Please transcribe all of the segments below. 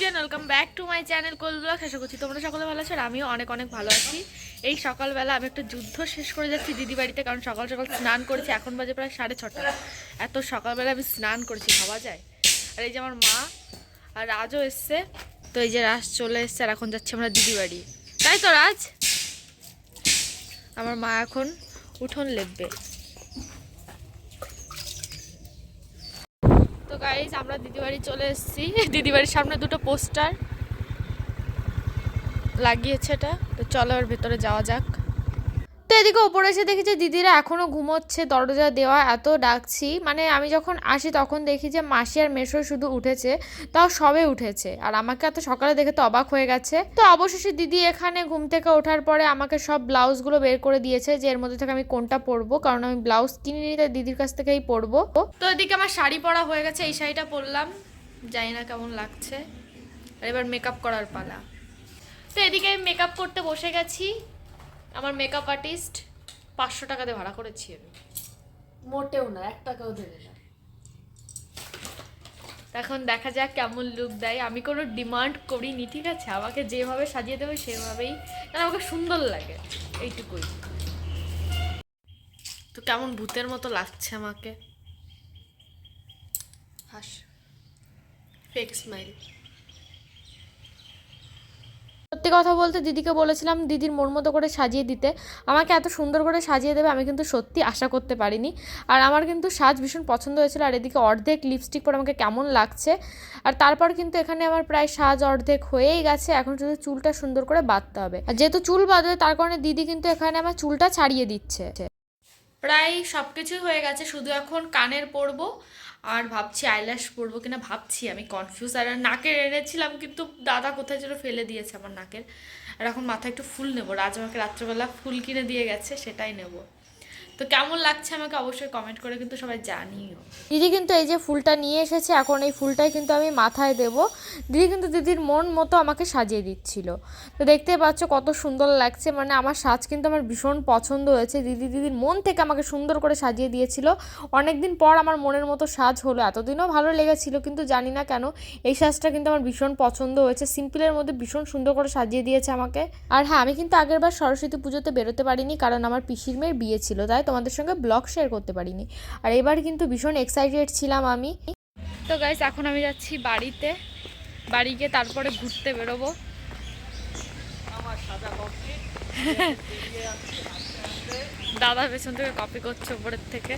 Everyone welcome back to my channel coal blog আশা করছি তোমরা সকলে ভালো আছো আর আমিও অনেক অনেক ভালো আছি। এই সকালবেলা আমি একটা যুদ্ধ শেষ করে যাচ্ছি দিদি বাড়িতে, কারণ সকাল সকাল স্নান করেছি। এখন বাজে প্রায় সাড়ে ছটা। এত সকালবেলা আমি স্নান করেছি, ভাবা যায়? আর এই যে আমার মা আর রাজও এসছে। তো এই যে রাজ চলে এসছে আর এখন যাচ্ছি আমরা দিদি বাড়ি। তাই তো, রাজ? আমার মা এখন উঠোন লেপবে। গাইজ আমরা দিদি বাড়ি চলে এসেছি। দিদি বাড়ির সামনে দুটো পোস্টার লাগিয়েছে এটা। তো চলো ওর ভেতরে যাওয়া যাক। তো এদিকে ওপরে এসে দেখি যে দিদিরা এখনও ঘুমোচ্ছে, দরজা, দেওয়া এত ডাকছি। মানে আমি যখন আসি তখন দেখি যে মাসি আর মেশো শুধু উঠেছে, তাও সবে উঠেছে। আর আমাকে এত সকালে দেখে তো অবাক হয়ে গেছে। তো অবশেষে দিদি এখানে ঘুম থেকে ওঠার পরে আমাকে সব ব্লাউজগুলো বের করে দিয়েছে যে এর মধ্যে থেকে আমি কোনটা পরবো, কারণ আমি ব্লাউজ কিনে নিই তাই দিদির কাছ থেকেই পরবো। তো এদিকে আমার শাড়ি পরা হয়ে গেছে, এই শাড়িটা পরলাম। জানি না কেমন লাগছে। আর এবার মেকআপ করার পালা। তো এদিকে আমি মেকআপ করতে বসে গেছি। আমার মেকআপ আর্টিস্ট পাঁচশো টাকা দিয়ে ভাড়া করেছি আমি। মোটেও না এক টাকাও দেবে না। এখন দেখা যাক কেমন লুক দেয়। আমি কোনো ডিমান্ড করিনি ঠিক আছে? আমাকে যেভাবে সাজিয়ে দেবে সেভাবেই কারণ আমাকে সুন্দর লাগে এইটুকুই। তো কেমন ভূতের মতো লাগছে আমাকে? হাস। ফেক স্মাইল সত্যি কথা বলতে দিদিকে বলেছিলাম, দিদির মন মতো করে সাজিয়ে দিতে। আমাকে এত সুন্দর করে সাজিয়ে দেবে, আমি কিন্তু সত্যি আশা করতে পারিনি। আর আমার কিন্তু সাজ ভীষণ পছন্দ হয়েছিল, আর এদিকে অর্ধেক লিপস্টিক পরে আমাকে কেমন লাগছে। আর তারপর কিন্তু এখানে আমার প্রায় সাজ অর্ধেক হয়েই গেছে, এখন শুধু চুলটা সুন্দর করে বাঁধতে হবে। আর যেহেতু চুল বাঁধবে, তার কারণে দিদি কিন্তু এখানে আমার চুলটা ছাড়িয়ে দিচ্ছে। প্রায় সব কিছুই হয়ে গেছে, শুধু এখন কানের পরবো আর ভাবছি আইল্যাশ পরবো কিনা ভাবছি, আমি কনফিউজ আর নাকের এনেছিলাম, কিন্তু দাদা কোথায় যেন ফেলে দিয়েছে আমার নাকের। আর এখন মাথায় একটু ফুল নেব। রাজ আমাকে রাত্রেবেলা ফুল কিনে দিয়ে গেছে, সেটাই নেব। তো কেমন লাগছে আমাকে অবশ্যই কমেন্ট করে কিন্তু সবাই জানিও। দিদি কিন্তু এই যে ফুলটা নিয়ে এসেছে, এখন এই ফুলটাই কিন্তু আমি মাথায় দেব। দিদি কিন্তু দিদির মন মতো আমাকে সাজিয়ে দিচ্ছিল। তো দেখতে পাচ্ছ কত সুন্দর লাগছে মানে আমার সাজ কিন্তু আমার ভীষণ পছন্দ হয়েছে। দিদি দিদির মন থেকে আমাকে সুন্দর করে সাজিয়ে দিয়েছিল। অনেকদিন পর আমার মনের মতো সাজ হলো, এতদিনও ভালো লেগেছিল, কিন্তু জানি না কেন এই সাজটা কিন্তু আমার ভীষণ পছন্দ হয়েছে। সিম্পলের মধ্যে ভীষণ সুন্দর করে সাজিয়ে দিয়েছে আমাকে। আর হ্যাঁ আমি কিন্তু আগেরবার সরস্বতী পুজোতে বেরোতে পারিনি, কারণ আমার পিসির মেয়ের বিয়ে ছিল, তাই তোমাদের সঙ্গে ব্লগ শেয়ার করতে পারিনি। আর এবার কিন্তু ভীষণ এক্সাইটেড ছিলাম আমি। তো গাইস এখন আমি যাচ্ছি বাড়িতে। বাড়ি গিয়ে তারপরে ঘুরতে বেরোবো। দাদা পেছন থেকে কপি করছে উপরের থেকে।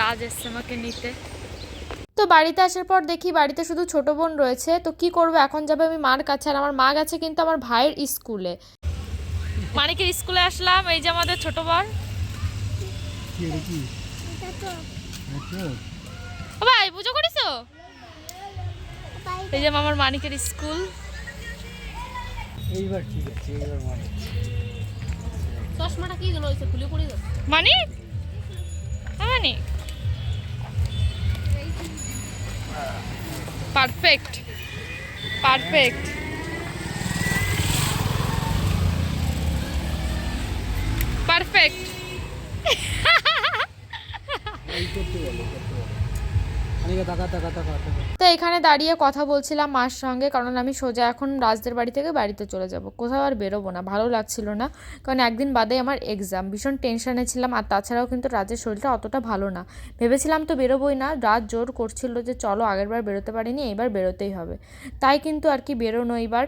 রাজ এসছে আমাকে নিতে। তো বাড়িতে আসার পর দেখি বাড়িতে শুধু ছোট বোন রয়েছে। তো কি করব এখন যাবে আমি মার কাছে। আর আমার মা গেছে কিন্তু আমার ভাইয়ের স্কুলে। মানিকের স্কুলে আসলাম এই যে আমাদের ছোট ও ভাই পুজো করিস এই যে আমার মানিকের স্কুল। এইবার ঠিক আছে এইবার চশমাটা কি হলো ওইসে খুলে পড়ে গেল Manik Manik perfect perfect perfect তো এখানে দাঁড়িয়ে কথা বলছিলাম মার সঙ্গে, কারণ আমি সোজা এখন রাজদের বাড়ি থেকে বাড়িতে চলে যাব। কোথাও আর বেরোবো না, ভালো লাগছিল না। কারণ একদিন বাদে আমার এক্সাম ভীষণ টেনশনে ছিলাম, আর তাছাড়াও কিন্তু রাজের শরীরটা অতটা ভালো না। ভেবেছিলাম তো বেরোবোই না, রাত জোর করছিল যে চলো আগেরবার বেরোতে পারিনি এবার বেরোতেই হবে। তাই কিন্তু আর কি বেরোনো এবার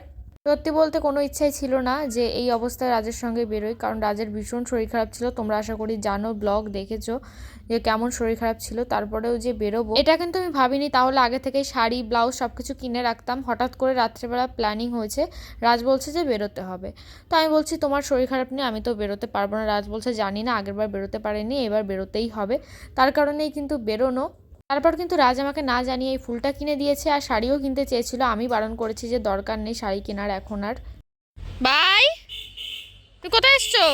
সত্যি বলতে কোনো ইচ্ছাই ছিল না যে এই অবস্থায় রাজের সঙ্গে বেরোই, কারণ রাজের ভীষণ শরীর খারাপ ছিল। তোমরা আশা করি জানো, ব্লগ দেখেছ যে কেমন শরীর খারাপ ছিল। তারপরেও যে বেরোবো, এটা কিন্তু আমি ভাবিনি। তাহলে আগে থেকেই শাড়ি, ব্লাউজ সব কিছু কিনে রাখতাম। হঠাৎ করে রাত্রেবেলা প্ল্যানিং হয়েছে, রাজ বলছে যে বেরোতে হবে। তো আমি বলছি, তোমার শরীর খারাপ নিয়ে আমি তো বেরোতে পারব না। রাজ বলছে, জানি না, আগেরবার বেরোতে পারেনি, এবার বেরোতেই হবে। তার কারণেই কিন্তু বেরোনো তারপর কিন্তু রাজ আমাকে না জানিয়ে এই ফুলটা কিনে দিয়েছে আর শাড়িও কিনতে চেয়েছিল। আমি বারণ করেছি যে দরকার নেই শাড়ি কেনার এখন আর। বাই তুই কোথায় এসছো?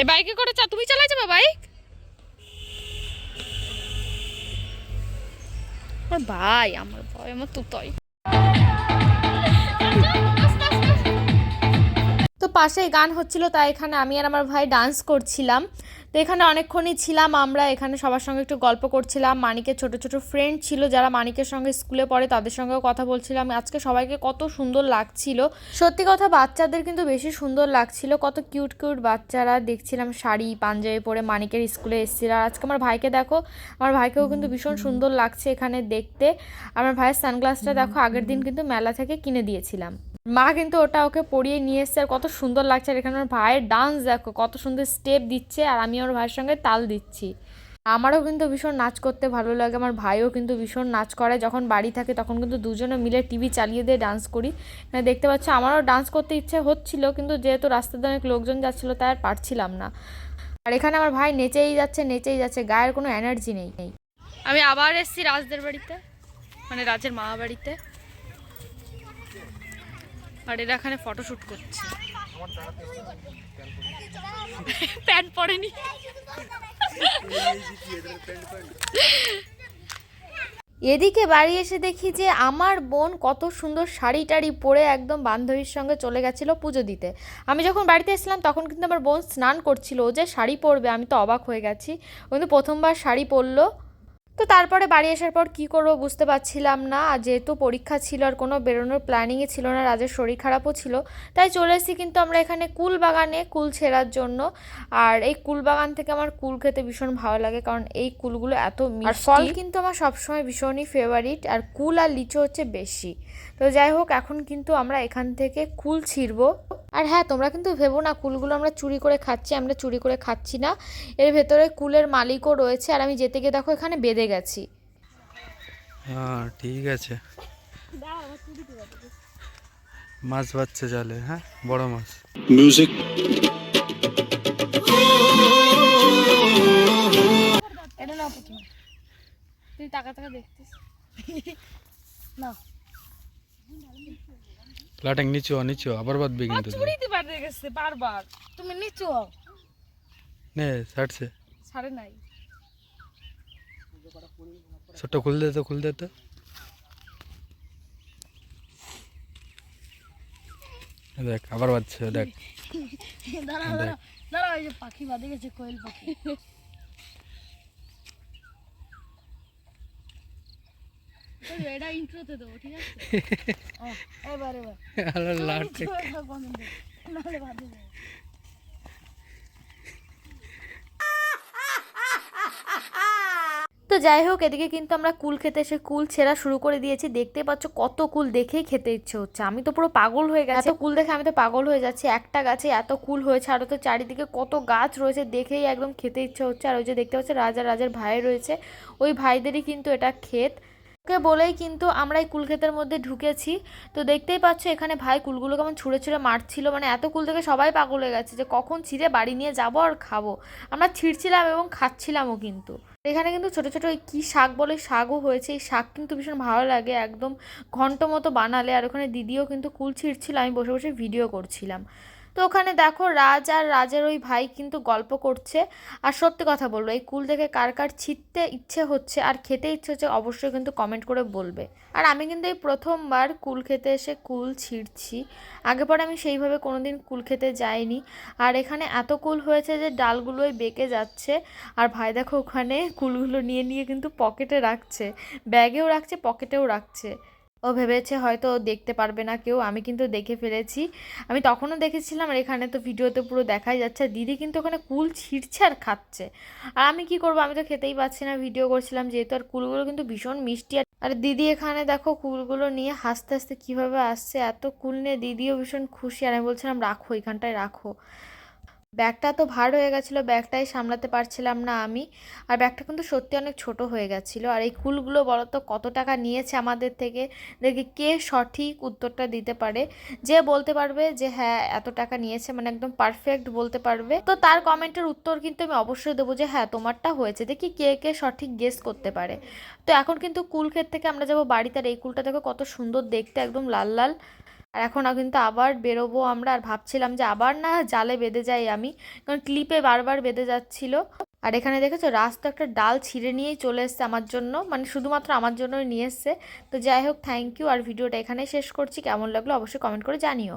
এই বাইকে করে চা তুমি চালাই যাবে বাইক আমার ভাই আমার ভাই আমার তুতই। তো পাশেই গান হচ্ছিল তাই এখানে আমি আর আমার ভাই ডান্স করছিলাম। তো এখানে অনেকক্ষণই ছিলাম আমরা, এখানে সবার সঙ্গে একটু গল্প করছিলাম। মানিকের ছোট ছোট ফ্রেন্ড ছিল যারা মানিকের সঙ্গে স্কুলে পড়ে, তাদের সঙ্গেও কথা বলছিলাম। আজকে সবাইকে কত সুন্দর লাগছিল। সত্যি কথা, বাচ্চাদের কিন্তু বেশি সুন্দর লাগছিল। কত কিউট কিউট বাচ্চারা দেখছিলাম শাড়ি পাঞ্জাবি পরে মানিকের স্কুলে এসেছিল। আর আজকে আমার ভাইকে দেখো, আমার ভাইকেও কিন্তু ভীষণ সুন্দর লাগছে এখানে দেখতে। আমার ভাইয়ের সানগ্লাসটা দেখো, আগের দিন কিন্তু মেলা থেকে কিনে দিয়েছিলাম। মা কিন্তু ওটা ওকে পরিয়ে নিয়ে এসছে, আর কত সুন্দর লাগছে। আর এখানে আমার ভাইয়ের ডান্স দেখো, কত সুন্দর স্টেপ দিচ্ছে। আর আমি আমার ভাইয়ের সঙ্গে তাল দিচ্ছি। আমারও কিন্তু ভীষণ নাচ করতে ভালো লাগে, আমার ভাইও কিন্তু ভীষণ নাচ করে, যখন বাড়ি থাকে তখন কিন্তু দুজনে মিলে টিভি চালিয়ে দিয়ে ডান্স করি। এখানে দেখতে পাচ্ছ, আমারও ডান্স করতে ইচ্ছে হচ্ছিল, কিন্তু যেহেতু রাস্তাতে অনেক লোকজন যাচ্ছিল, তাই আর পারছিলাম না। আর এখানে আমার ভাই নেচেই যাচ্ছে নেচেই যাচ্ছে, গায়ের কোনো এনার্জি নেই। আমি আবার এসেছি রাজদের বাড়িতে মানে রাজের মা বাড়িতে। আর এরা এখানে ফটোশ্যুট করছে। প্যান্ট পরেনি। এদিকে বাড়ি এসে দেখি যে আমার বোন কত সুন্দর শাড়ি টাড়ি পরে একদম বান্ধবীর সঙ্গে চলে গেছিল পুজো দিতে। আমি যখন বাড়িতে এসেছিলাম তখন কিন্তু আমার বোন স্নান করছিল ও যে শাড়ি পরবে আমি তো অবাক হয়ে গেছি। ও কিন্তু প্রথমবার শাড়ি পরলো। তো তারপরে বাড়ি আসার পর কি করব বুঝতে পারছিলাম না। আর যেহেতু পরীক্ষা ছিল আর কোনো বেরোনোর প্ল্যানিংয়ে ছিল না রাজের শরীর খারাপও ছিল তাই চলে এসেছি কিন্তু আমরা এখানে কুল বাগানে কুল ছেঁড়ার জন্য। আর এই কুল বাগান থেকে আমার কুল খেতে ভীষণ ভালো লাগে কারণ এই কুলগুলো এত আর ফল? কিন্তু আমার সবসময় ভীষণই ফেভারিট আর কুল আর লিচু হচ্ছে বেশি। তো যাই হোক এখন কিন্তু আমরা এখান থেকে কুল ছিঁড়বো। আর হ্যাঁ তোমরা কিন্তু ভেবো না কুলগুলো আমরা চুরি করে খাচ্ছি আমরা চুরি করে খাচ্ছি না। এর ভেতরে কুলের মালিকও রয়েছে আর আমি যেতে গিয়ে দেখো এখানে বেঁধে গেছি। হ্যাঁ ঠিক আছে। মাছ বাচ্চা জালে হ্যাঁ? বড় মাছ। মিউজিক এটা না তুই টাকা টাকা দেখতিস। না প্লাটিং নিচু নিচু আবার বাঁধবি কিন্তু। চুরি দিবার দেখেছে বারবার। তুমি নিচু হও। নে ছাড়ছে। ছাড়ে নাই। ছোট্ট খুল দে তো খুল দে। তো দেখ আবার বাজছে দেখ। দাঁড়া ওই যে পাখি বাদে গেছে কোয়েল পাখি। এটা ইন্ট্রোতে দেবো ঠিক আছে? এবার এবার। লাট নাহলে বাদে যাবে তো যাই হোক, এদিকে কিন্তু আমরা কুল খেতে এসে কুল ছেঁড়া শুরু করে দিয়েছি। দেখতে পাচ্ছ কত কুল দেখেই খেতে ইচ্ছে হচ্ছে। আমি তো পুরো পাগল হয়ে গেছে। এত কুল দেখে আমি তো পাগল হয়ে যাচ্ছি। একটা গাছে এত কুল হয়েছে আরও তো চারিদিকে কত গাছ রয়েছে দেখেই একদম খেতে ইচ্ছে হচ্ছে। আর ওই যে দেখতে পাচ্ছ রাজা রাজার ভাই রয়েছে। ওই ভাইদেরই কিন্তু এটা ক্ষেত। ওকে বলেই কিন্তু আমরা এই কুল ক্ষেতের মধ্যে ঢুকেছি। তো দেখতেই পাচ্ছ এখানে ভাই কুলগুলো কেমন ছুঁড়ে ছুঁড়ে মারছিল। মানে এত কুল দেখে সবাই পাগল হয়ে গেছে যে কখন ছিঁড়ে বাড়ি নিয়ে যাব আর খাব। আমরা ছিঁড়ছিলাম এবং খাচ্ছিলামও কিন্তু। এখানে কিন্তু ছোট ছোট ওই কী শাক বলে শাকও হয়েছে, এই শাক কিন্তু ভীষণ ভালো লাগে, একদম ঘন্ট মতো বানালে। আর ওখানে দিদিও কিন্তু কুল ছিঁড়ছিল, আমি বসে বসে ভিডিও করছিলাম। তো ওখানে দেখো রাজ আর রাজের ওই ভাই কিন্তু গল্প করছে। আর সত্যি কথা বলব, এই কুল দেখে কার কার ছিটতে ইচ্ছে হচ্ছে আর খেতে ইচ্ছে হচ্ছে অবশ্যই কিন্তু কমেন্ট করে বলবে। আর আমি কিন্তু এই প্রথমবার কুল খেতে এসে কুল ছিঁড়ছি আগে পরে আমি সেইভাবে কোনোদিন কুল খেতে যাইনি। আর এখানে এত কুল হয়েছে যে ডালগুলোই বেঁকে যাচ্ছে। আর ভাই দেখো ওখানে কুলগুলো নিয়ে নিয়ে কিন্তু পকেটে রাখছে। ব্যাগেও রাখছে, পকেটেও রাখছে। ও ভেবেছে হয়তো দেখতে পারবে না কেউ, আমি কিন্তু দেখে ফেলেছি। আমি তখনও দেখেছিলাম আর এখানে তো ভিডিওতে পুরো দেখাই যাচ্ছে দিদি কিন্তু ওখানে কুল ছিঁড়ছে আর খাচ্ছে। আর আমি কি করব? আমি তো খেতেই পাচ্ছি না, ভিডিও করছিলাম যেহেতু, আর কুলগুলো কিন্তু ভীষণ মিষ্টি। আর দিদি এখানে দেখো কুলগুলো নিয়ে হাসতে হাসতে কীভাবে আসছে, এত কুল নিয়ে দিদিও ভীষণ খুশি। আর আমি বলছিলাম, রাখো, এখানটায় রাখো। ব্যাগটা তো ভার হয়ে গেছিল, ব্যাগটাই সামলাতে পারছিলাম না আমি। আর ব্যাগটা কিন্তু সত্যি অনেক ছোট হয়ে গেছিল। আর এই কুলগুলো বলো তো, কত টাকা নিয়েছে আমাদের থেকে? দেখি কে সঠিক উত্তরটা দিতে পারে। যে বলতে পারবে যে হ্যাঁ এত টাকা নিয়েছে। মানে একদম পারফেক্ট বলতে পারবে। তো তার কমেন্টের উত্তর কিন্তু আমি অবশ্যই দেবো যে হ্যাঁ তোমারটা হয়েছে। দেখি কে কে সঠিক গেস করতে পারে। তো এখন কিন্তু কুল ক্ষেত থেকে আমরা যাব বাড়িতে। আর এই কুলটা দেখো কত সুন্দর দেখতে, একদম লাল লাল। আর এখন কিন্তু আবার বেরোবো আমরা। আর ভাবছিলাম যে আবার না জালে বেঁধে যাই আমি। কারণ ক্লিপে বারবার বেঁধে যাচ্ছিল। আর এখানে দেখেছ রাস্তা একটা ডাল ছিঁড়ে নিয়েই চলে এসছে আমার জন্য। মানে শুধুমাত্র আমার জন্যই নিয়ে এসছে। তো যাই হোক থ্যাংক ইউ আর ভিডিওটা এখানে শেষ করছি। কেমন লাগল অবশ্যই কমেন্ট করে জানিও।